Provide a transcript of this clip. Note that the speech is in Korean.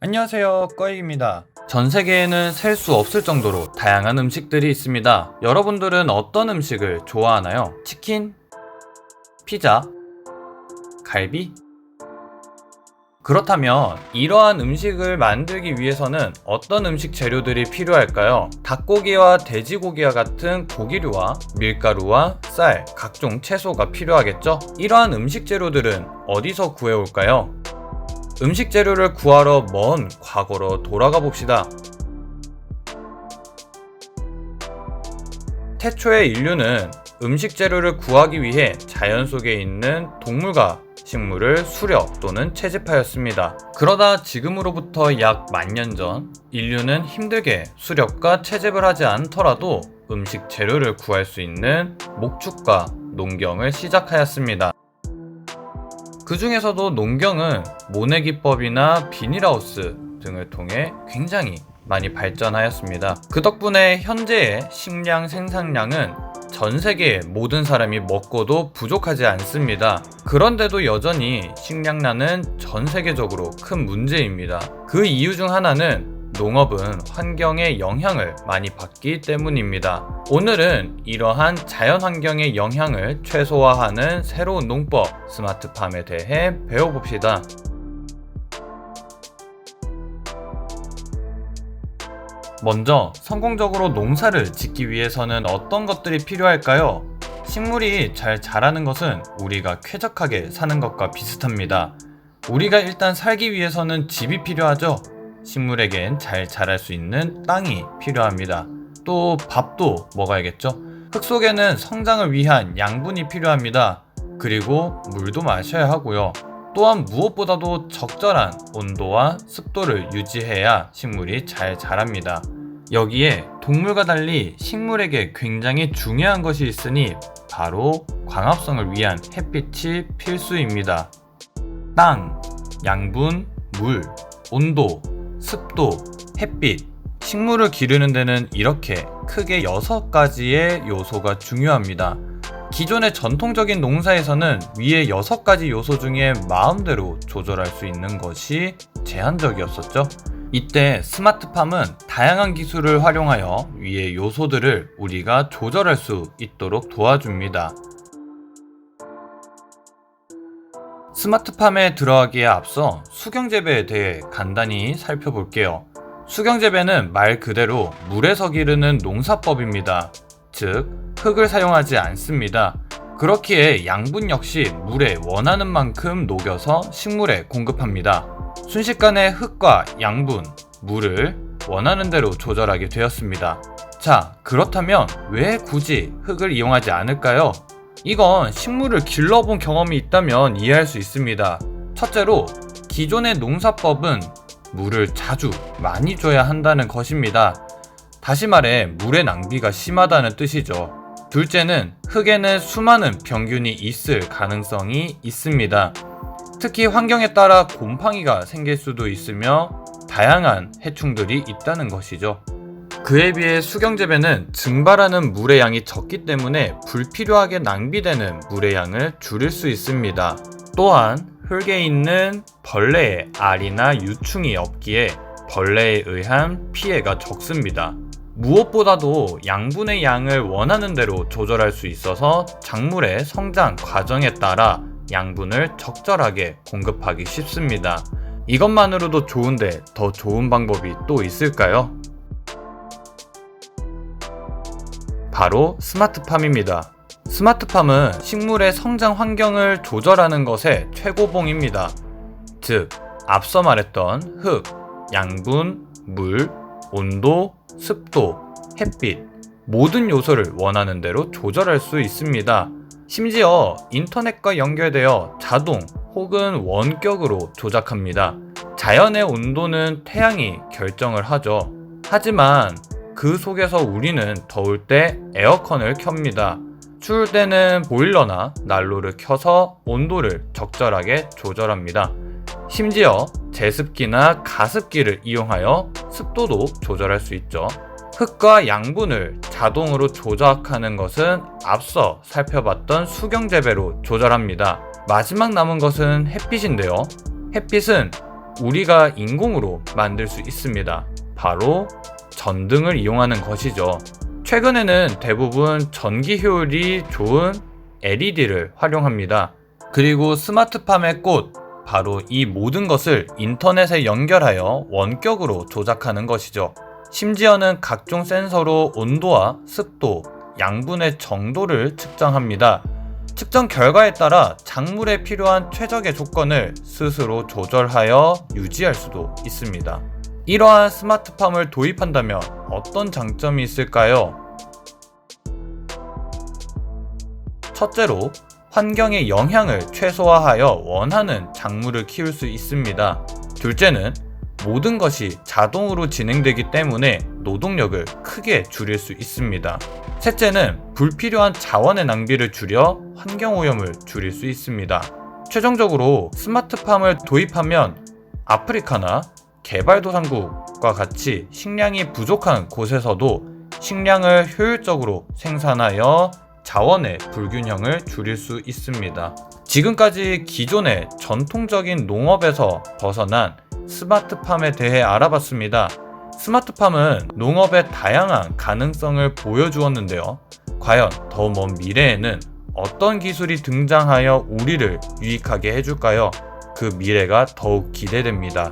안녕하세요 꺼익입니다 전 세계에는 셀 수 없을 정도로 다양한 음식들이 있습니다 여러분들은 어떤 음식을 좋아하나요? 치킨? 피자? 갈비? 그렇다면 이러한 음식을 만들기 위해서는 어떤 음식 재료들이 필요할까요? 닭고기와 돼지고기와 같은 고기류와 밀가루와 쌀, 각종 채소가 필요하겠죠? 이러한 음식 재료들은 어디서 구해올까요? 음식 재료를 구하러 먼 과거로 돌아가 봅시다. 태초의 인류는 음식 재료를 구하기 위해 자연 속에 있는 동물과 식물을 수렵 또는 채집하였습니다. 그러다 지금으로부터 약 만 년 전, 인류는 힘들게 수렵과 채집을 하지 않더라도 음식 재료를 구할 수 있는 목축과 농경을 시작하였습니다. 그 중에서도 농경은 모내 기법이나 비닐하우스 등을 통해 굉장히 많이 발전하였습니다. 그 덕분에 현재의 식량 생산량은 전 세계 모든 사람이 먹고도 부족하지 않습니다. 그런데도 여전히 식량난은 전 세계적으로 큰 문제입니다. 그 이유 중 하나는 농업은 환경에 영향을 많이 받기 때문입니다. 오늘은 이러한 자연 환경의 영향을 최소화하는 새로운 농법 스마트팜에 대해 배워봅시다. 먼저 성공적으로 농사를 짓기 위해서는 어떤 것들이 필요할까요? 식물이 잘 자라는 것은 우리가 쾌적하게 사는 것과 비슷합니다. 우리가 일단 살기 위해서는 집이 필요하죠. 식물에겐 잘 자랄 수 있는 땅이 필요합니다. 또 밥도 먹어야겠죠. 흙 속에는 성장을 위한 양분이 필요합니다. 그리고 물도 마셔야 하고요. 또한 무엇보다도 적절한 온도와 습도를 유지해야 식물이 잘 자랍니다. 여기에 동물과 달리 식물에게 굉장히 중요한 것이 있으니 바로 광합성을 위한 햇빛이 필수입니다. 땅, 양분, 물, 온도, 습도, 햇빛, 식물을 기르는 데는 이렇게 크게 6가지의 요소가 중요합니다. 기존의 전통적인 농사에서는 위에 6가지 요소 중에 마음대로 조절할 수 있는 것이 제한적이었었죠. 이때 스마트팜은 다양한 기술을 활용하여 위의 요소들을 우리가 조절할 수 있도록 도와줍니다. 스마트팜에 들어가기에 앞서 수경재배에 대해 간단히 살펴볼게요. 수경재배는 말 그대로 물에서 기르는 농사법입니다. 즉, 흙을 사용하지 않습니다. 그렇기에 양분 역시 물에 원하는 만큼 녹여서 식물에 공급합니다. 순식간에 흙과 양분, 물을 원하는 대로 조절하게 되었습니다. 자, 그렇다면 왜 굳이 흙을 이용하지 않을까요? 이건 식물을 길러본 경험이 있다면 이해할 수 있습니다. 첫째로, 기존의 농사법은 물을 자주 많이 줘야 한다는 것입니다. 다시 말해, 물의 낭비가 심하다는 뜻이죠. 둘째는 흙에는 수많은 병균이 있을 가능성이 있습니다. 특히 환경에 따라 곰팡이가 생길 수도 있으며 다양한 해충들이 있다는 것이죠. 그에 비해 수경재배는 증발하는 물의 양이 적기 때문에 불필요하게 낭비되는 물의 양을 줄일 수 있습니다. 또한 흙에 있는 벌레의 알이나 유충이 없기에 벌레에 의한 피해가 적습니다. 무엇보다도 양분의 양을 원하는 대로 조절할 수 있어서 작물의 성장 과정에 따라 양분을 적절하게 공급하기 쉽습니다. 이것만으로도 좋은데 더 좋은 방법이 또 있을까요? 바로 스마트팜입니다. 스마트팜은 식물의 성장 환경을 조절하는 것의 최고봉입니다. 즉, 앞서 말했던 흙, 양분, 물, 온도, 습도, 햇빛, 모든 요소를 원하는 대로 조절할 수 있습니다. 심지어 인터넷과 연결되어 자동 혹은 원격으로 조작합니다. 자연의 온도는 태양이 결정을 하죠. 하지만 그 속에서 우리는 더울 때 에어컨을 켭니다. 추울 때는 보일러나 난로를 켜서 온도를 적절하게 조절합니다. 심지어 제습기나 가습기를 이용하여 습도도 조절할 수 있죠. 흙과 양분을 자동으로 조작하는 것은 앞서 살펴봤던 수경재배로 조절합니다. 마지막 남은 것은 햇빛인데요. 햇빛은 우리가 인공으로 만들 수 있습니다. 바로 전등을 이용하는 것이죠. 최근에는 대부분 전기 효율이 좋은 LED를 활용합니다. 그리고 스마트팜의 꽃, 바로 이 모든 것을 인터넷에 연결하여 원격으로 조작하는 것이죠. 심지어는 각종 센서로 온도와 습도, 양분의 정도를 측정합니다. 측정 결과에 따라 작물에 필요한 최적의 조건을 스스로 조절하여 유지할 수도 있습니다. 이러한 스마트팜을 도입한다면 어떤 장점이 있을까요? 첫째로 환경의 영향을 최소화하여 원하는 작물을 키울 수 있습니다. 둘째는 모든 것이 자동으로 진행되기 때문에 노동력을 크게 줄일 수 있습니다. 셋째는 불필요한 자원의 낭비를 줄여 환경오염을 줄일 수 있습니다. 최종적으로 스마트팜을 도입하면 아프리카나 개발도상국과 같이 식량이 부족한 곳에서도 식량을 효율적으로 생산하여 자원의 불균형을 줄일 수 있습니다. 지금까지 기존의 전통적인 농업에서 벗어난 스마트팜에 대해 알아봤습니다. 스마트팜은 농업의 다양한 가능성을 보여주었는데요. 과연 더 먼 미래에는 어떤 기술이 등장하여 우리를 유익하게 해줄까요? 그 미래가 더욱 기대됩니다.